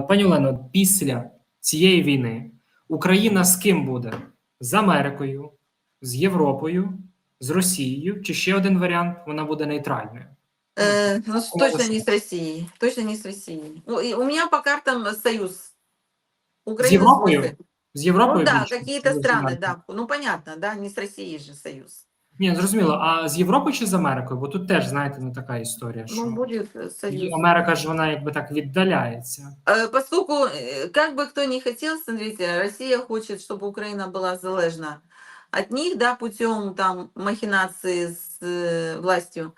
Пані Олено, після цієї війни Україна з ким буде? З Америкою, з Європою, з Росією, чи ще один варіант вона буде нейтральною? Э, ну, Ну, точно молодцы. не с Россией. Точно не с Россией. Ну, и у меня по картам союз. З Украина Європою? смысле? З Європою? Ну да, більше? какие-то Чи з страны, Америкою? да. Ну понятно, да, не с Россией же союз. Ні, зрозуміло. А з Європою чи з Америкою? Бо тут теж, знаєте, ну така історія, що Ну, будет э, союз. Америка ж вона якби так віддаляється. Э, Поскольку, э, как бы кто ни хотел, смотрите, Россия хочет, чтобы Украина была залежна от них, да, путем там махинации с э, властью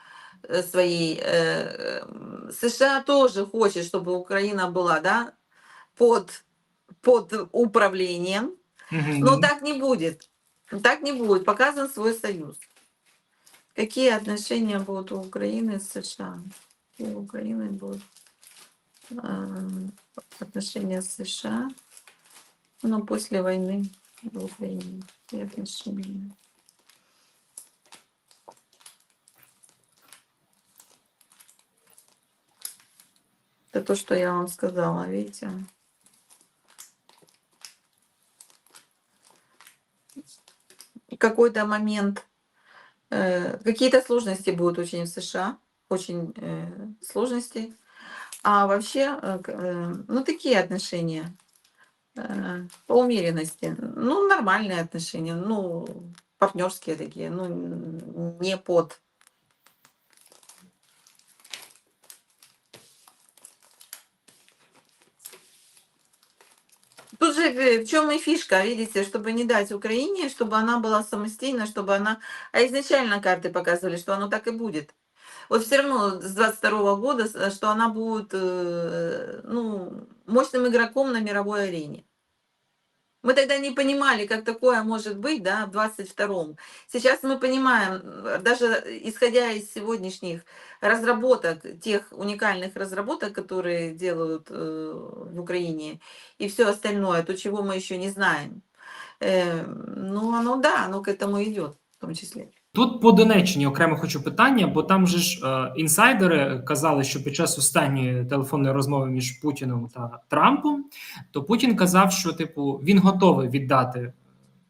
э, своей. Э, м, США тоже хочет, чтобы Украина была, да, под, под управлением. Мгм. Но так не будет. Так не будет. Показан свой союз. Какие отношения будут у Украины с США? Какие у Украины будут эм, отношения с США? Ну, после войны в Украине. И отношения. Это то, что я вам сказала, видите? какой-то момент э, какие-то сложности будут очень в США, очень э, сложности. А вообще, э, э, ну такие отношения э, по умеренности, ну нормальные отношения, ну партнерские такие, ну не под. Тут же э, в чем и фишка, видите, чтобы не дать Украине, чтобы она была самостоятельна, чтобы она... А изначально карты показывали, что оно так и будет. Вот все равно с 22 года, с- что она будет э, ну, мощным игроком на мировой арене. Мы тогда не понимали, как такое может быть, да, в 22-м. Сейчас мы понимаем, э, даже исходя из сегодняшних разработок, тех уникальных разработок, которые делают э, в Украине, и все остальное, то, чего мы еще не знаем. Э, ну, оно да, оно к этому идет, в том числе. Тут по Донеччині окремо хочу питання, бо там же ж е, інсайдери казали, що під час останньої телефонної розмови між Путіним та Трампом, то Путін казав, що типу він готовий віддати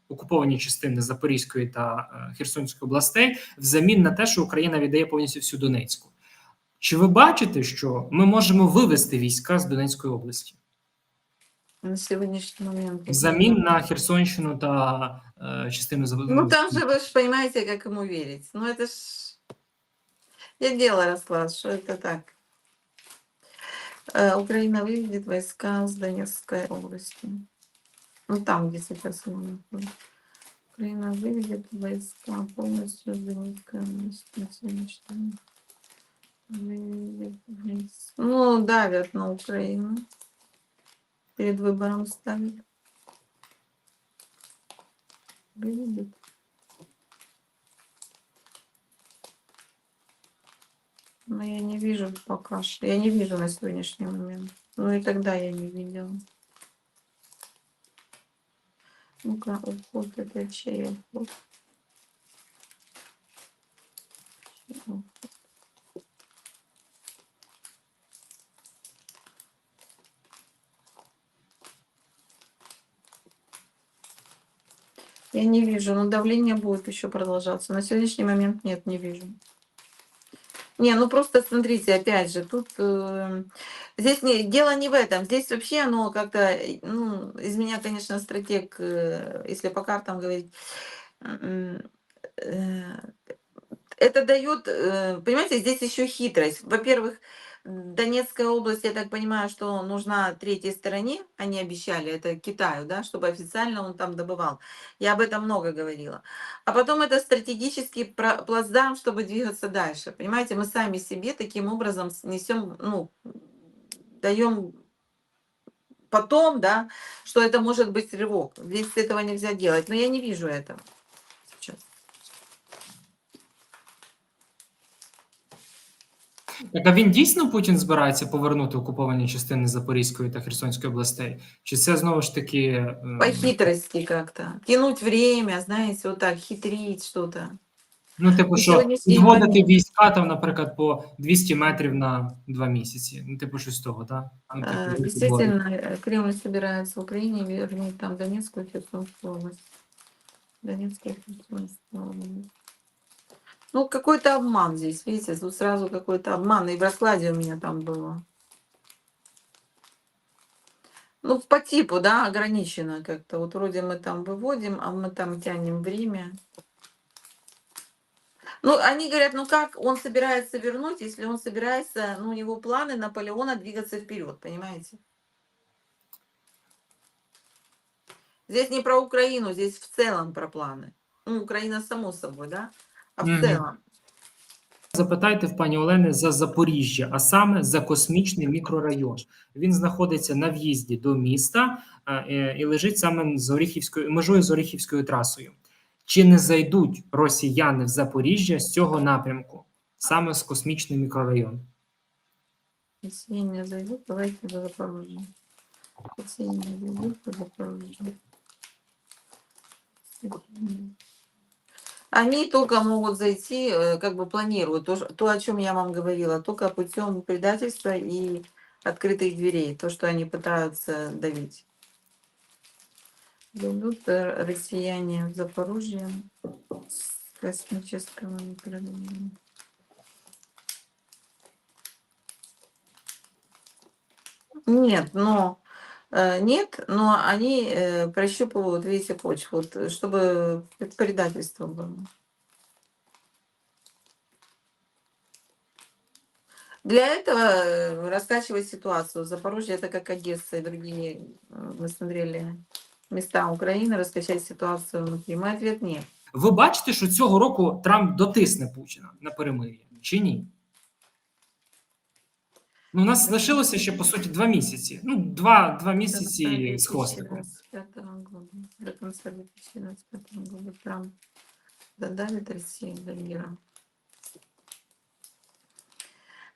окуповані частини Запорізької та е, Херсонської областей взамін на те, що Україна віддає повністю всю Донецьку. Чи ви бачите, що ми можемо вивести війська з Донецької області На сегодняшний момент. взамін на Херсонщину та частину Зав- Ну, там же вы же понимаете, как ему верить. Ну, это ж... Я делала расклад, что это так. Э, Украина выведет войска с Донецкой области. Ну, там, где сейчас мы находимся. Украина выведет войска полностью с Донецкой области. Ну, давят на Украину. Перед выбором ставят. Выведет. Но я не вижу пока что. Я не вижу на сегодняшний момент. Ну и тогда я не видела. Ну-ка, уход это чей уход? Чей уход? Я не вижу, но давление будет еще продолжаться. На сегодняшний момент нет, не вижу. Не, ну просто смотрите, опять же, тут э, здесь не, дело не в этом. Здесь вообще оно как-то, э, ну, из меня, конечно, стратег, э, если по картам говорить, м, э, это дает, э, понимаете, здесь еще хитрость. Во-первых, Донецкая область, я так понимаю, что нужна третьей стороне, они обещали, это Китаю, да, чтобы официально он там добывал. Я об этом много говорила. А потом это стратегический плацдарм, чтобы двигаться дальше. Понимаете, мы сами себе таким образом несем, ну, даем потом, да, что это может быть рывок. Здесь этого нельзя делать. Но я не вижу этого Так, а він дійсно Путін збирається повернути окуповані частини Запорізької та Херсонської областей? Чи це знову ж таки е, По хитрости как-то. Тянуть время, знаете, вот так, хитрить что-то. Ну, типу, що відводити війська там, наприклад, по 200 метрів на два місяці. Ну, типу, щось того, так? Ну, типу, Э, відводити. Действительно, э, Кремль собирается в Украине вернуть там Донецкую и Херсонскую область. Донецкую и Херсонскую область. Ну, какой-то обман здесь, видите, тут сразу какой-то обман. И в раскладе у меня там было. Ну, по типу, да, ограничено как-то. Вот вроде мы там выводим, а мы там тянем время. Ну, они говорят, ну как он собирается вернуть, если он собирается, ну, у него планы Наполеона двигаться вперед, понимаете? Здесь не про Украину, здесь в целом про планы. Ну, Украина само собой, да? А в Мгм. целом. Запитайте в пані Олени за Запоріжжя, а саме за космічний мікрорайон. Він знаходиться на в'їзді до міста е, і лежить саме з Оріхівською межою з Оріхівською трасою. Чи не зайдуть росіяни в Запоріжжя з цього напрямку, саме з космічний мікрорайон? Если я не зайду, давайте до Запорожья. Если я не зайду, то Запорожье. Они только могут зайти, э, как бы планируют, то, то, о чем я вам говорила, только путем предательства и открытых дверей, то, что они пытаются давить. Э, россияне в Запорожье с космического микрорайона. Нет, но нет, но они э, прощупывают, видите, почву, вот, э, чтобы предательство было. Для этого э, раскачивать ситуацию. Запорожье это как Одесса и другие, э, мы смотрели места Украины, раскачать ситуацию внутри. Мой ответ нет. Ви бачите, що цього року Трамп дотисне Путіна на перемир'я чи ні? Ну, у нас залишилося ще по суті два місяці. Ну, два, два місяці з хвостиком. 2025 года. До конца 2025 года Трамп додавит Россию до мира.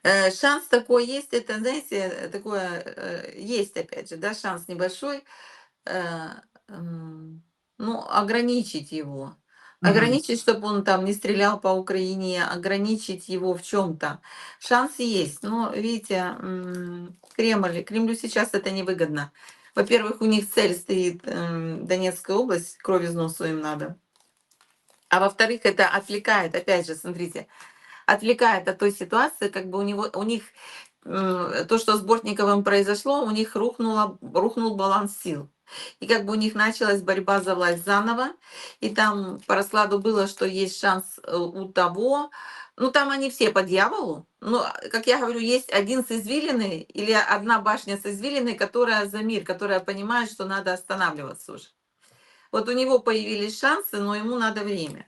Э, Шанс такой есть, это, знаете, такое, э, есть, опять же, да, шанс небольшой, э, м, ну, ограничить его. Ограничить, чтобы он там не стрелял по Украине, ограничить его в чем-то. Шанс есть, но, видите, Кремль, Кремлю сейчас это невыгодно. Во-первых, у них цель стоит эм, Донецкая область, кровь из им надо. А во-вторых, это отвлекает, опять же, смотрите, отвлекает от той ситуации, как бы у него, у них то, что с Бортниковым произошло, у них рухнуло, рухнул баланс сил. И как бы у них началась борьба за власть заново, и там по раскладу было, что есть шанс э, у того, ну там они все по дьяволу, но, как я говорю, есть один с извилиной или одна башня с извилиной, которая за мир, которая понимает, что надо останавливаться уже. Вот у него появились шансы, но ему надо время.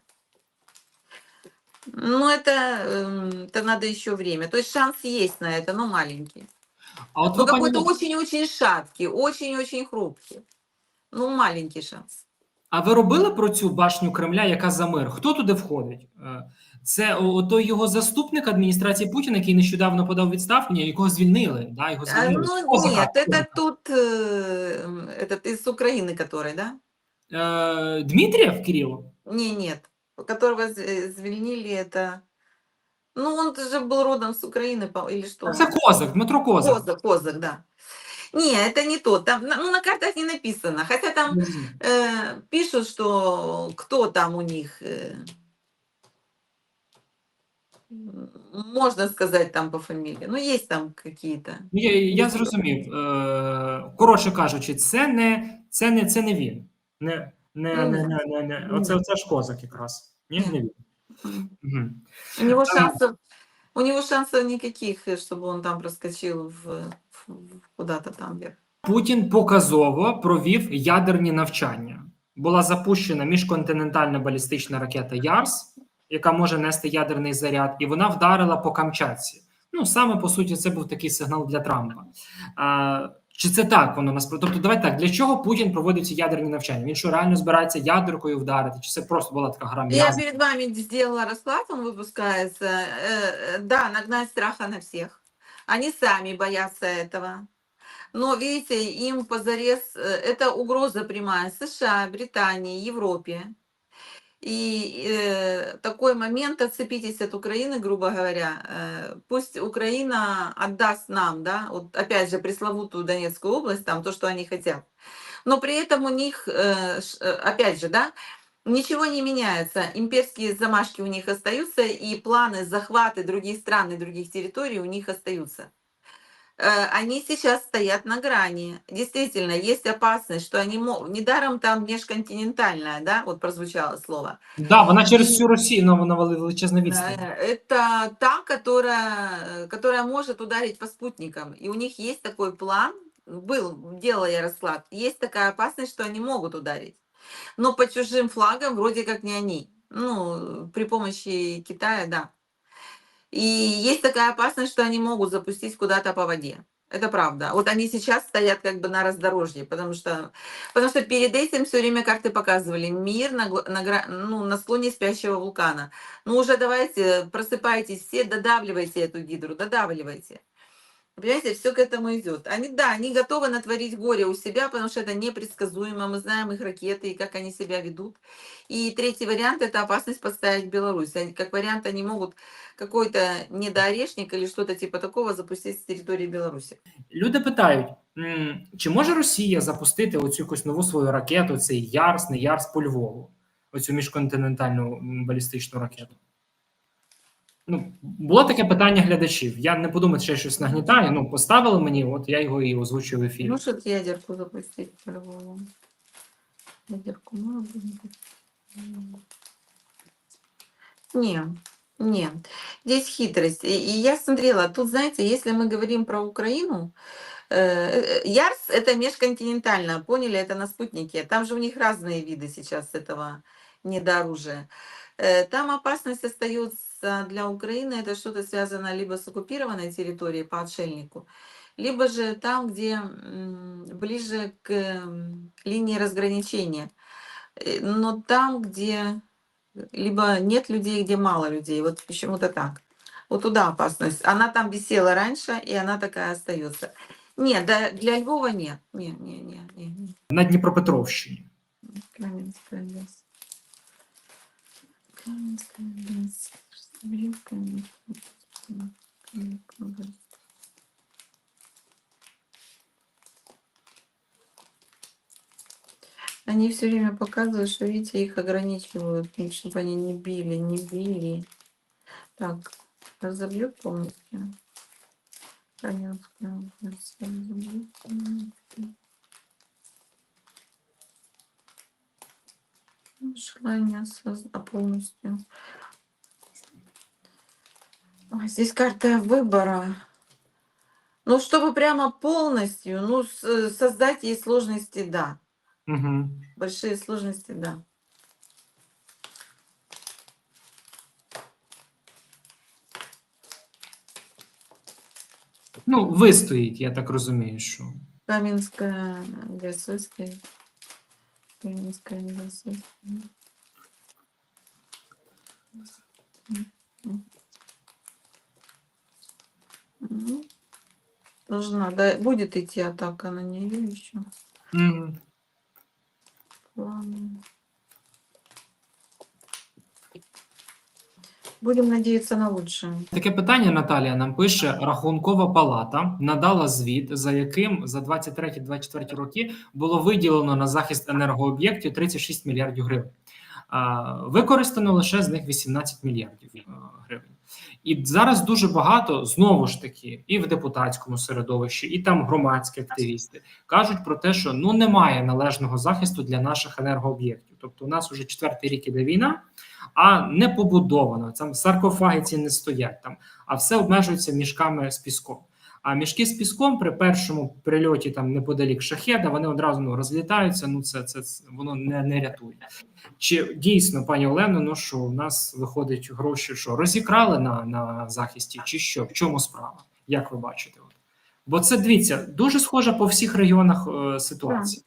Ну, это, эм, это надо еще время. То есть шанс есть на это, но маленький. А от Ну, ви, пані, какой-то очень-очень шаткий, очень-очень хрупкий. Ну, маленький шанс. а ви робили про цю башню Кремля, яка за мир? Хто туди входить? Е, Це о- той його заступник адміністрації Путіна, який нещодавно подав у відставку, ні, якого звільнили. Да, його А, звільнили. ну, Козака. нет, это тут, э, м, этот из Украины, который, да? Е, Дмитрієв Кирило? Не, нет. Которого з- э, звільнили, это... Ну, он же был родом с Украины, по- или что? Це Козак, Дмитро Козак. Козак, Козак, да. Не, это не тот. Там, на- ну, на картах не написано. Хотя там э, пишут, что кто там у них... э, м, можно сказать там по фамилии. Ну, есть там какие-то. Ну, Я, я зрозумів. Е, коротше кажучи, це не, це не, це не він. Не, не, Ну, не, ні. не, не, не. Оце, оце ж Козак якраз. Ні, Ні. не він. У него шансов, у него шансов никаких, э, чтобы он там проскочил в, в- в куда-то там вверх. Путін показово провів ядерні навчання. Була запущена міжконтинентальна балістична ракета Ярс, яка може нести ядерний заряд, і вона вдарила по Камчатці. Ну саме по суті, це був такий сигнал для Трампа. А, чи це так воно насправді? Тобто, давай так, для чого Путін проводить ці ядерні навчання? Він що реально збирається ядеркою вдарити? Чи це просто була така гра Я м'язів? перед вами сделала расклад, он выпускается. Э, э, Да, нагнать страха на всех. Они сами боятся этого. Но, видите, им позарез, э, это угроза прямая США, Британии, Европе. И э, такой момент, отцепитесь от Украины, грубо говоря, э, пусть Украина отдаст нам, да, вот опять же пресловутую Донецкую область, там то, что они хотят. Но при этом у них, э, э, опять же, да, ничего не меняется. Имперские замашки у них остаются, и планы захваты других стран и других территорий у них остаются. Э, Они сейчас стоят на грани. Действительно, есть опасность, что они могут... Недаром там межконтинентальная, да, вот прозвучало слово. Да, вона через всю Росію ну, вона вели- величезна відстань. Э, Это та, которая, э, которая может ударить по спутникам. И у них есть такой план, был, делала я расклад, есть такая опасность, что они могут ударить. Но по чужим флагам вроде как не они. Ну, при помощи Китая, да. И есть такая опасность, что они могут запустить куда-то по воде. Это правда. Вот они сейчас стоят как бы на раздорожье, потому что, потому что перед этим все время, как ты показывали, мир на, на, ну, на склоне спящего вулкана. Ну уже давайте, просыпайтесь все, додавливайте эту гидру, додавливайте. Понимаете, все к этому идет. Они, да, они готовы натворить горе у себя, потому что это непредсказуемо. Мы знаем их ракеты и как они себя ведут. И третий вариант – это опасность подставить Беларусь. Они, как вариант, они могут какой-то недоорешник или что-то типа такого запустить с территории Беларуси. Люди питають, м, чи може Росія запустити оцю якусь нову свою ракету, цей Ярс, не Ярс по Львову, оцю міжконтинентальну м, балістичну ракету? Ну, було таке питання глядачів. Я не подумав, що я щось нагнітаю. Ну, поставили мені, от я його і озвучив в ефірі. Может ядерку запустить по-любому. Ядерку может быть. М. Не, не. Здесь хитрость. И, и я смотрела, тут, знаете, если мы говорим про Украину, э, э, Ярс это межконтинентально, поняли, это на спутнике. Там же у них разные виды сейчас этого недооружия. Э, Там опасность остается для Украины, это что-то связано либо с оккупированной территорией по отшельнику, либо же там, где ближе к линии разграничения. Э, Но там, где либо нет людей, где мало людей. Вот почему-то так. Вот туда опасность. Она там висела раньше, и она такая остается. Нет, да, для Львова нет. Не, не, не, не, не. На Дніпропетровщині. Каменская лес. Каменская лес. Они все время показывают, что, видите, их ограничивают, чтобы они не били, не били. Так, разобью полностью. Ну, Желание создать полностью. Здесь карта выбора. Ну, чтобы прямо полностью, ну, создать ей сложности, да. Угу. Большие сложности, да. Ну, вистоїть, я так розумію, що. Каменская, Гасойская. Каменская, Гасойская. Ну, Должна, да, будет идти атака на нее еще. Угу. Планы. Будем надеяться на лучшее. Таке питання Наталія нам пише: Рахункова палата надала звіт, за яким за 23-24 роки було виділено на захист енергооб'єктів 36 мільярдів гривень. Використано лише з них 18 мільярдів е, гривень. І зараз дуже багато знову ж таки, і в депутатському середовищі, і там громадські активісти кажуть про те, що ну немає належного захисту для наших енергооб'єктів. Тобто, у нас вже четвертий рік іде війна, а не побудовано. Там саркофаги ці не стоять там, а все обмежується мішками з піском. А мішки з піском при першому прильоті там неподалік шахеда вони одразу ну, розлітаються. Ну це, це, воно не, не рятує. Чи дійсно, пані Олено, ну що у нас виходить гроші, що розікрали на, на захисті, чи що? В чому справа? Як ви бачите? От? Бо це дивіться, дуже схожа по всіх регіонах е, ситуація.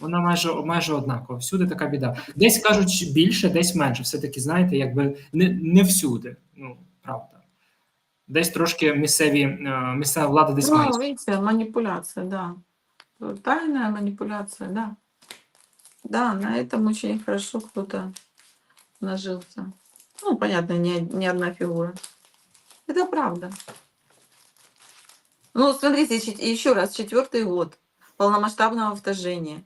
Вона майже майже однакова. Всюди така біда. Десь кажуть більше, десь менше. Все таки, знаєте, якби не, не всюди. Ну правда. Десь трошки місцеві е, місцева влада десь Ну, мають. видите, манипуляция, да. Э, Тайная манипуляция, да. Да, на этом очень хорошо кто-то нажился. Ну, понятно, не, не одна фигура. Это правда. Ну, смотрите, чет- еще раз, четвертый год полномасштабного вторжения.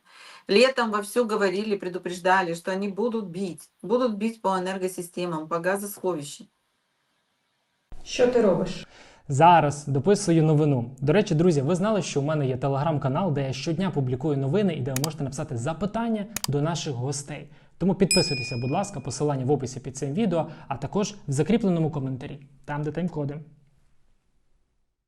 Летом вовсю говорили, предупреждали, что они будут бить. Будут бить по энергосистемам, по газосховищам. Що ти робиш? Зараз дописую новину. До речі, друзі, ви знали, що у мене є телеграм-канал, де я щодня публікую новини і де ви можете написати запитання до наших гостей. Тому підписуйтеся, будь ласка, посилання в описі під цим відео, а також в закріпленому коментарі, там де тайм-коди.